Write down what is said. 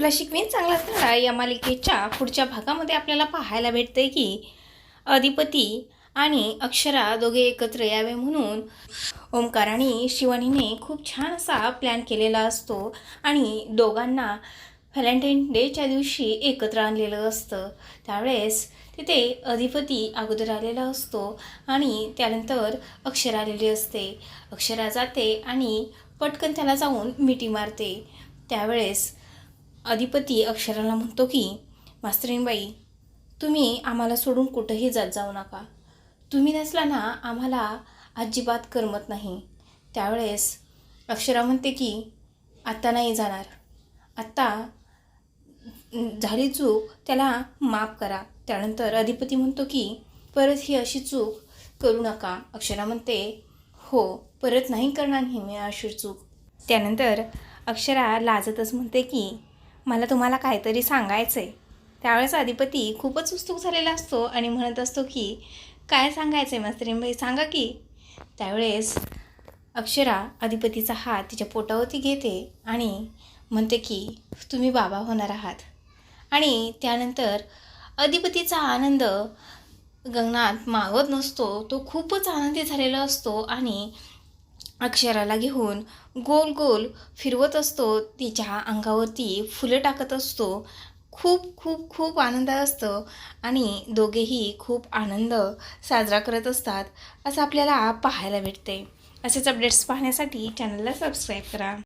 तुला शिकवीन चांगला धडा या मालिकेच्या पुढच्या भागामध्ये आपल्याला पाहायला भेटते की अधिपती आणि अक्षरा दोघे एकत्र यावे म्हणून ओंकार आणि शिवानीने खूप छान असा प्लॅन केलेला असतो आणि दोघांना व्हॅलेंटाईन डेच्या दिवशी एकत्र आणलेलं असतं. त्यावेळेस तिथे अधिपती अगोदर आलेला असतो आणि त्यानंतर अक्षरा आलेली असते. अक्षरा जाते आणि पटकन त्याला जाऊन मिठी मारते. त्यावेळेस अधिपती अक्षराला म्हणतो की मास्तरीनबाई तुम्ही आम्हाला सोडून कुठंही जात जाऊ नका. तुम्ही नसला ना आम्हाला अजिबात करमत नाही. त्यावेळेस अक्षरा म्हणते की आत्ता नाही जाणार. आत्ता झाली चूक त्याला माफ करा. त्यानंतर अधिपती म्हणतो की परत ही अशी चूक करू नका. अक्षरा म्हणते हो परत नाही करणार ही मी अशी चूक. त्यानंतर अक्षरा लाजतच म्हणते की मला तुम्हाला काहीतरी सांगायचं आहे त्यावेळेस अधिपती खूपच उत्सुक झालेला असतो आणि म्हणत असतो की काय सांगायचं आहे मास्तरीनबाई सांगा की. त्यावेळेस अक्षरा अधिपतीचा हात तिच्या पोटावरती घेते आणि म्हणते की तुम्ही बाबा होणार आहात. आणि त्यानंतर अधिपतीचा आनंद गगनात मागत नसतो. तो खूपच आनंदी झालेला असतो आणि अक्षराला घेऊन गोल गोल फिरवत असतो. तिच्या अंगावरती फुलं टाकत असतो. खूप खूप खूप आनंद असतो. आणि दोघेही खूप आनंद साजरा करत असतात असं आपल्याला पाहायला भेटते. असेच अपडेट्स पाहण्यासाठी चॅनलला सबस्क्राईब करा.